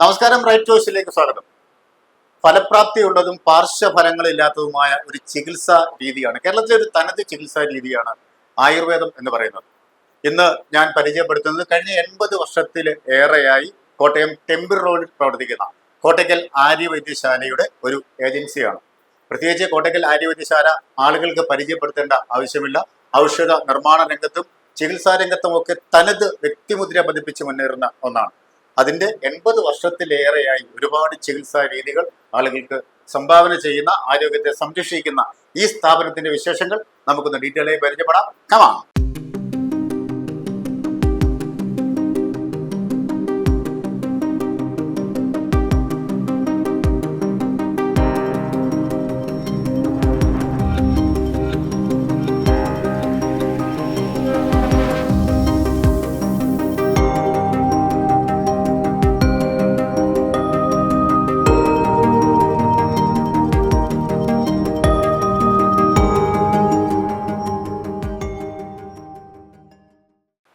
നമസ്കാരം റൈറ്റ് ചോയ്സിലേക്ക് സ്വാഗതം. ഫലപ്രാപ്തിയുള്ളതും പാർശ്വഫലങ്ങളില്ലാത്തതുമായ ഒരു ചികിത്സാ രീതിയാണ് കേരളത്തിലെ ഒരു തനത് ചികിത്സാ രീതിയാണ് ആയുർവേദം എന്ന് പറയുന്നത്. ഇന്ന് ഞാൻ പരിചയപ്പെടുത്തുന്നത് കഴിഞ്ഞ എൺപത് വർഷത്തിൽ ഏറെയായി കോട്ടയം ടെമ്പിൾ റോഡിൽ പ്രവർത്തിക്കുന്ന കോട്ടയ്ക്കൽ ആര്യവൈദ്യശാലയുടെ ഒരു ഏജൻസിയാണ്. പ്രത്യേകിച്ച് കോട്ടയ്ക്കൽ ആര്യവൈദ്യശാല ആളുകൾക്ക് പരിചയപ്പെടുത്തേണ്ട ആവശ്യമില്ല. ഔഷധ നിർമ്മാണ രംഗത്തും ചികിത്സാ രംഗത്തും ഒക്കെ തനത് വ്യക്തിമുദ്ര പതിപ്പിച്ച് മുന്നേറുന്ന ഒന്നാണ്. അതിന്റെ എൺപത് വർഷത്തിലേറെയായി ഒരുപാട് ചികിത്സാ രീതികൾ ആളുകൾക്ക് സംഭാവന ചെയ്യുന്ന ആരോഗ്യത്തെ സംരക്ഷിക്കുന്ന ഈ സ്ഥാപനത്തിന്റെ വിശേഷങ്ങൾ നമുക്കൊന്ന് ഡീറ്റെയിൽ ആയി പരിചയപ്പെടാം. കമാ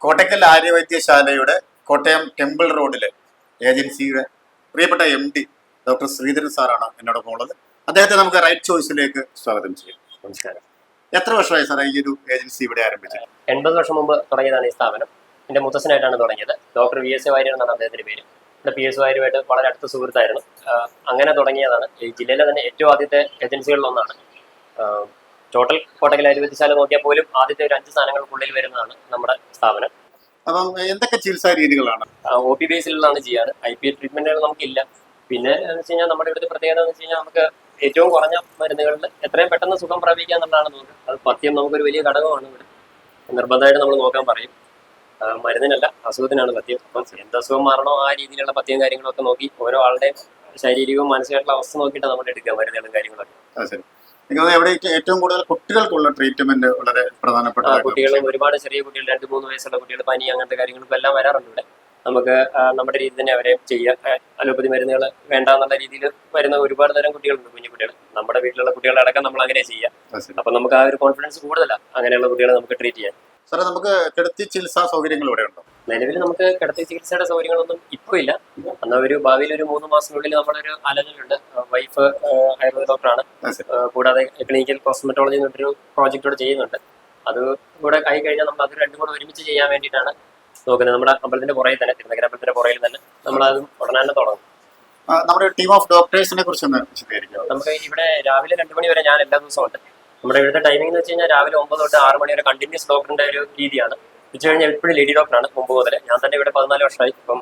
കോട്ടയ്ക്കൽ ആര്യവൈദ്യശാലയുടെ കോട്ടയം ടെമ്പിൾ റോഡിലെ ഏജൻസിയുടെ പ്രിയപ്പെട്ട എം ഡി ഡോക്ടർ ശ്രീധരൻ സാറാണ് എന്നോടൊപ്പം ഉള്ളത്. അദ്ദേഹത്തെ നമുക്ക് റൈറ്റ് ചോയ്സിലേക്ക് സ്വാഗതം ചെയ്യാം. നമസ്കാരം. എത്ര വർഷമായി സാറേ ഈ ഒരു ഏജൻസി ഇവിടെ ആരംഭിച്ചത്? എൺപത് വർഷം മുമ്പ് തുടങ്ങിയതാണ് ഈ സ്ഥാപനം. എന്റെ മുത്തച്ഛനായിട്ടാണ് തുടങ്ങിയത്. ഡോക്ടർ വി എസ് വാര്യർ എന്നാണ് അദ്ദേഹത്തിന്റെ പേര്. ഇവിടെ പി എസ് വാര്യരുമായിട്ട് വളരെ അടുത്ത സുഹൃത്തായിരുന്നു. അങ്ങനെ തുടങ്ങിയതാണ്. ഈ ജില്ലയിലെ തന്നെ ഏറ്റവും ആദ്യത്തെ ഏജൻസികളിൽ ഒന്നാണ് ആഹ് ടോട്ടൽ കോട്ടക്കൽ അനുവദിച്ചാൽ നോക്കിയാൽ പോലും ആദ്യത്തെ ഒരു അഞ്ച് സ്ഥാനങ്ങൾക്കുള്ളിൽ വരുന്നതാണ് നമ്മുടെ സ്ഥാപനം. അപ്പം എന്തൊക്കെ ചികിത്സാ രീതികളാണ്? ഒ പി ബേസിലുള്ളതാണ് ചെയ്യാറ്. ഐ പി എ ട്രീറ്റ്മെന്റുകൾ നമുക്കില്ല. പിന്നെ എന്ന് വെച്ച് കഴിഞ്ഞാൽ നമ്മുടെ ഇവിടുത്തെ പ്രത്യേകത എന്ന് വെച്ച് കഴിഞ്ഞാൽ നമുക്ക് ഏറ്റവും കുറഞ്ഞ മരുന്നുകളിൽ എത്രയും പെട്ടെന്ന് സുഖം പ്രാപിക്കുക എന്നുള്ളതാണ് നമുക്ക് അത് പത്യം നമുക്കൊരു വലിയ ഘടകമാണ് ഇവിടെ. നിർബന്ധമായിട്ട് നമ്മൾ നോക്കാൻ പറയും. മരുന്നിനല്ല അസുഖത്തിനാണ് പത്യം അപ്പം എന്ത് അസുഖം മാറണോ ആ രീതിയിലുള്ള പത്യം കാര്യങ്ങളൊക്കെ നോക്കി ഓരോ ആളുടെയും ശാരീരികവും മാനസികമായിട്ടുള്ള അവസ്ഥ നോക്കിയിട്ട് നമ്മൾ എടുക്കുക മരുന്നുകളും കാര്യങ്ങളൊക്കെ. ശരി എവിടെ ഏറ്റവും കൂടുതൽ കുട്ടികൾക്കുള്ള ട്രീറ്റ്മെന്റ് വളരെ പ്രധാനപ്പെട്ട കുട്ടികൾ ഒരുപാട് ചെറിയ കുട്ടികൾ രണ്ട് മൂന്ന് വയസ്സുള്ള കുട്ടികൾ പനി അങ്ങനത്തെ കാര്യങ്ങളൊക്കെ എല്ലാം വരാറുണ്ട്. ഇവിടെ നമുക്ക് നമ്മുടെ രീതി തന്നെ അവരെ ചെയ്യാം അലോപ്പതി മരുന്നുകൾ വേണ്ട എന്നുള്ള രീതിയിൽ വരുന്ന ഒരുപാട് തരം കുട്ടികളുണ്ട് കുഞ്ഞു കുട്ടികൾ. നമ്മുടെ വീട്ടിലുള്ള കുട്ടികളടക്കം നമ്മൾ അങ്ങനെ ചെയ്യാം. അപ്പൊ നമുക്ക് ആ ഒരു കോൺഫിഡൻസ് കൂടുതലാണ് അങ്ങനെയുള്ള കുട്ടികളെ നമുക്ക് ട്രീറ്റ് ചെയ്യാൻ. സാറേ നമുക്ക് കിടത്തി ചികിത്സാ സൗകര്യങ്ങൾ ഇവിടെ ഉണ്ടോ നിലവിൽ നമുക്ക് കിടത്തി ചികിത്സയുടെ സൗകര്യങ്ങളൊന്നും ഇപ്പോൾ ഇല്ല. എന്നാൽ ഒരു ഭാവിയിൽ ഒരു മൂന്ന് മാസത്തിനുള്ളിൽ നമ്മളൊരു ആലോചനയുണ്ട് വൈഫ് ആയുർവേദ ഡോക്ടറാണ് കൂടാതെ ക്ലിനിക്കൽ കോസ്മെറ്റോളജി എന്നൊരു പ്രോജക്റ്റ് കൂടെ ചെയ്യുന്നുണ്ട്. അത് കൂടെ കൈ കഴിഞ്ഞാൽ നമ്മൾ അത് രണ്ടും കൂടെ ഒരുമിച്ച് ചെയ്യാൻ വേണ്ടിയിട്ടാണ് നോക്കുന്നത്. നമ്മുടെ അമ്പലത്തിന്റെ പുറകിൽ തന്നെ തിരുനഗര അമ്പലത്തിന്റെ പുറകിൽ തന്നെ നമ്മൾ അത് ഉടനെ തന്നെ തുടങ്ങും. നമ്മുടെ ടീം ഓഫ് ഡോക്ടേഴ്സിനെ കുറിച്ച് നമുക്ക് ഇവിടെ രാവിലെ രണ്ടു മണി വരെ ഞാൻ എല്ലാ ദിവസവും ഉണ്ട്. നമ്മുടെ ഇവിടുത്തെ ടൈമിംഗ് എന്ന് വെച്ച് കഴിഞ്ഞാൽ രാവിലെ ഒമ്പത് തൊട്ട് ആറ് മണി വരെ കണ്ടിന്യൂസ് ഡോക്ടറിന്റെ ഒരു രീതിയാണ്. ഉച്ച കഴിഞ്ഞാൽ എപ്പോഴും ലേഡി ഡോക്ടറാണ് മുമ്പ് മുതലേ. ഞാൻ തന്നെ ഇവിടെ പതിനാല് വർഷമായി. ഇപ്പം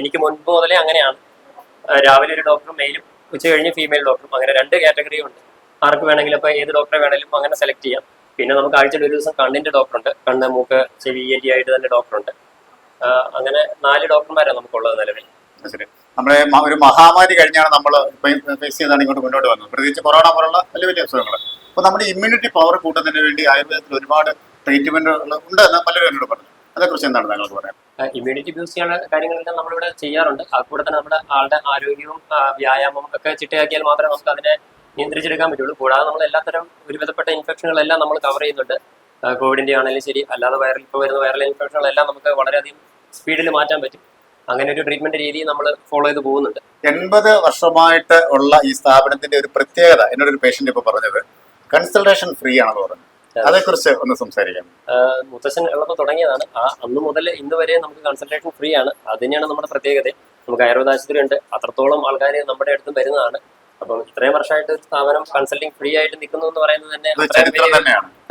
എനിക്ക് മുൻപ് മുതലേ അങ്ങനെയാണ്. രാവിലെ ഒരു ഡോക്ടറും മെയിലും ഉച്ച കഴിഞ്ഞ് ഫീമെയിൽ ഡോക്ടറും അങ്ങനെ രണ്ട് കാറ്റഗറിയും ഉണ്ട്. ആർക്ക് വേണമെങ്കിലും അപ്പോൾ ഏത് ഡോക്ടറെ വേണമെങ്കിലും അങ്ങനെ സെലക്ട് ചെയ്യാം. പിന്നെ നമുക്ക് ആഴ്ചയിൽ ഒരു ദിവസം കണ്ണിന്റെ ഡോക്ടറുണ്ട് കണ്ണ് മൂക്ക് ചെവി എൻ ആയിട്ട് തന്നെ ഡോക്ടറുണ്ട് അങ്ങനെ നാല് ഡോക്ടർമാരാണ് നമുക്കുള്ളത് നിലവിൽ. നമ്മുടെ ഒരു മഹാമാരി കഴിഞ്ഞാണ് നമ്മൾ ഫേസ് ചെയ്താണ് ഇങ്ങോട്ട് മുന്നോട്ട് വന്നത്. പ്രത്യേകിച്ച് കൊറോണ പോലുള്ള വലിയ വലിയ അസുഖങ്ങൾ അപ്പോൾ നമ്മുടെ ഇമ്മ്യൂണിറ്റി പവർ കൂട്ടുന്നതിന് വേണ്ടി ആയുർവേദത്തിൽ ഒരുപാട് ട്രീറ്റ്മെന്റുകൾ ഉണ്ട് എന്ന് പലരും എന്നോട് പറഞ്ഞു അതേക്കുറിച്ച് എന്താണ് താങ്കൾക്ക് പറയാൻ? ഇമ്മ്യൂണിറ്റി ബൂസ്റ്റ് ചെയ്യാനുള്ള കാര്യങ്ങളെല്ലാം നമ്മളിവിടെ ചെയ്യാറുണ്ട്. അതുകൂടെ കൂടെ തന്നെ നമ്മുടെ ആളുടെ ആരോഗ്യവും വ്യായാമം വ്യായാമവും ഒക്കെ ചിട്ടയാക്കിയാൽ മാത്രമേ നമുക്ക് അതിനെ നിയന്ത്രിച്ചെടുക്കാൻ പറ്റുള്ളൂ. കൂടാതെ നമ്മൾ എല്ലാത്തരം ഒരുവിധപ്പെട്ട ഇൻഫെക്ഷനുകളെല്ലാം നമ്മൾ കവർ ചെയ്യുന്നുണ്ട്. കോവിഡിന്റെ ആണെങ്കിലും ശരി അല്ലാതെ വൈറൽ ഇപ്പോൾ വരുന്ന വൈറൽ ഇൻഫെക്ഷനുകളെല്ലാം നമുക്ക് വളരെയധികം സ്പീഡിൽ മാറ്റാൻ പറ്റും. അങ്ങനെ ഒരു ട്രീറ്റ്മെന്റ് രീതി നമ്മൾ ഫോളോ ചെയ്ത് പോകുന്നുണ്ട്. എൺപത് വർഷമായിട്ട് ഉള്ള ഈ സ്ഥാപനത്തിന്റെ ഒരു പ്രത്യേകത എന്നോട് ഒരു പേഷ്യന്റ് ഇപ്പോൾ പറഞ്ഞത് കൺസൾട്ടേഷൻ ഫ്രീ ആണെന്ന് പറഞ്ഞു. അതേക്കുറിച്ച് ഒന്ന് സംസാരിക്കാം. മുത്തശ്ശൻ ഉള്ളപ്പോൾ തുടങ്ങിയതാണ്. ആ അന്ന് മുതൽ ഇന്ന് വരെ നമുക്ക് കൺസൾട്ടേഷൻ ഫ്രീ ആണ്. അത് തന്നെയാണ് നമ്മുടെ പ്രത്യേകത. നമുക്ക് ആയുർവേദ ആശുപത്രി ഉണ്ട്. അത്രത്തോളം ആൾക്കാർ നമ്മുടെ അടുത്തും വരുന്നതാണ്. അപ്പം ഇത്രയും വർഷമായിട്ട് ഒരു സ്ഥാപനം കൺസൾട്ടിങ് ഫ്രീ ആയിട്ട് നിൽക്കുന്നു എന്ന് പറയുന്നത് തന്നെ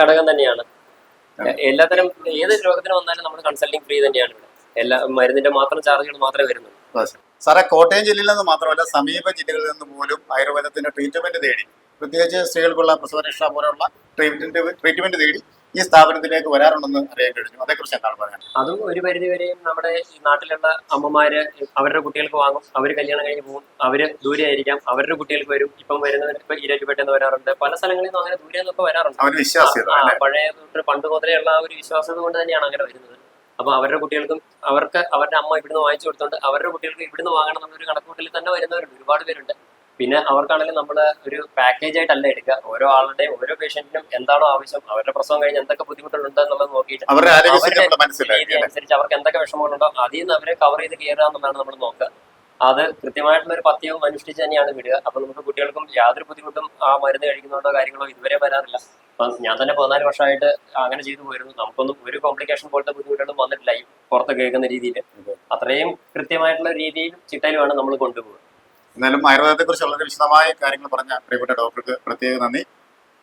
ഘടകം തന്നെയാണ്. എല്ലാത്തരം ഏത് രോഗത്തിന് വന്നാലും നമ്മൾ കൺസൾട്ടിങ് ഫ്രീ തന്നെയാണ് ഇവിടെ. എല്ലാ മരുന്നിന്റെ മാത്രം ചാർജുകൾ മാത്രമേ വരുന്നുള്ളൂ. സാറേ കോട്ടയം ജില്ലയിൽ നിന്ന് മാത്രമല്ല സമീപ ജില്ലകളിൽ നിന്ന് പോലും ആയുർവേദത്തിന്റെ ട്രീറ്റ്മെന്റ് തേടി. പ്രത്യേകിച്ച് സ്ത്രീകൾക്കുള്ള പ്രസവരക്ഷ പോലെയുള്ള ട്രീറ്റ്മെന്റ് ട്രീറ്റ്മെന്റ് തേടി ഈ സ്ഥാപനത്തിലേക്ക് വരാറുണ്ടെന്ന് അറിയാൻ കഴിഞ്ഞു. അതേക്കുറിച്ച് എന്താണ് പറയാൻ? അതും ഒരു പരിധി വരെയും നമ്മുടെ ഈ നാട്ടിലുള്ള അമ്മമാര് അവരുടെ കുട്ടികൾക്ക് വാങ്ങും. അവർ കല്യാണം കഴിഞ്ഞ് പോകും. അവർ ദൂരെ ആയിരിക്കാം. അവരുടെ കുട്ടികൾക്ക് വരും. ഇപ്പം വരുന്നവർ ഇപ്പൊ വരാറുണ്ട്. പല സ്ഥലങ്ങളിൽ നിന്നും അങ്ങനെ ദൂരെ നിന്നൊക്കെ വരാറുണ്ട്. ആ, പഴയ തൊട്ട് പണ്ട് മുതലേ ഉള്ള ആ ഒരു വിശ്വാസത കൊണ്ട് തന്നെയാണ് അങ്ങനെ വരുന്നത്. അപ്പൊ അവരുടെ കുട്ടികൾക്കും അവർക്ക് അവരുടെ അമ്മ ഇവിടുന്ന് വാങ്ങിച്ചു കൊടുത്തോണ്ട് അവരുടെ കുട്ടികൾക്ക് ഇവിടുന്ന് വാങ്ങണം എന്നൊരു കണക്കൂട്ടലിൽ തന്നെ വരുന്നവരുണ്ട്. ഒരുപാട് പേരുണ്ട്. പിന്നെ അവർക്കാണെങ്കിൽ നമ്മൾ ഒരു പാക്കേജ് ആയിട്ടല്ല എടുക്കുക. ഓരോ ആളുടെയും ഓരോ പേഷ്യന്റിനും എന്താണോ ആവശ്യം അവരുടെ പ്രസവം കഴിഞ്ഞ് എന്തൊക്കെ ബുദ്ധിമുട്ടുകളുണ്ട് എന്നുള്ളത് നോക്കിയിട്ട് രീതി അനുസരിച്ച് അവർക്ക് എന്തൊക്കെ വിഷമങ്ങളുണ്ടോ അതിൽ നിന്ന് അവരെ കവർ ചെയ്ത് കയറുക എന്നുള്ളതാണ് നമ്മൾ നോക്കുക. അത് കൃത്യമായിട്ടുള്ള ഒരു പത്യവും അനുഷ്ഠിച്ച് തന്നെയാണ് വിടുക. അപ്പൊ നമുക്ക് കുട്ടികൾക്കും യാതൊരു ബുദ്ധിമുട്ടും ആ മരുന്ന് കഴിക്കുന്നതോ കാര്യങ്ങളോ ഇതുവരെ വരാറില്ല. അപ്പൊ ഞാൻ തന്നെ പതിനാല് വർഷമായിട്ട് അങ്ങനെ ചെയ്തു പോയിരുന്നു. നമുക്കൊന്നും ഒരു കോംപ്ലിക്കേഷൻ പോലത്തെ ബുദ്ധിമുട്ടുകളും വന്നിട്ടില്ല ഈ പുറത്ത് കേൾക്കുന്ന രീതിയിൽ അത്രയും കൃത്യമായിട്ടുള്ള രീതിയിലും ചിട്ടയിലുമാണ് നമ്മൾ കൊണ്ടുപോകുക എന്നാലും ആയുർവേദത്തെ കുറിച്ച് വളരെ വിശദമായ കാര്യങ്ങൾ പറഞ്ഞ പ്രിയപ്പെട്ട ഡോക്ടർക്ക് പ്രത്യേക നന്ദി.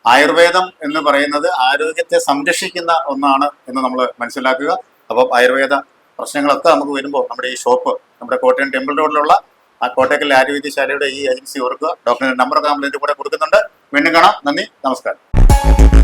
ആയുർവേദം എന്ന് പറയുന്നത് ആരോഗ്യത്തെ സംരക്ഷിക്കുന്ന ഒന്നാണ് എന്ന് നമ്മൾ മനസ്സിലാക്കുക. അപ്പം ആയുർവേദ പ്രശ്നങ്ങളൊക്കെ നമുക്ക് വരുമ്പോൾ നമ്മുടെ ഈ ഷോപ്പ് നമ്മുടെ കോട്ടയം ടെമ്പിൾ റോഡിലുള്ള ആ കോട്ടയ്ക്കൽ ആരോഗ്യശാലയുടെ ഈ ഏജൻസി ഓർക്കുക. ഡോക്ടറിന്റെ നമ്പർ നമ്മൾ ഇതിന്റെ കൂടെ കൊടുക്കുന്നുണ്ട്. വീണ്ടും കാണാം. നന്ദി. നമസ്കാരം.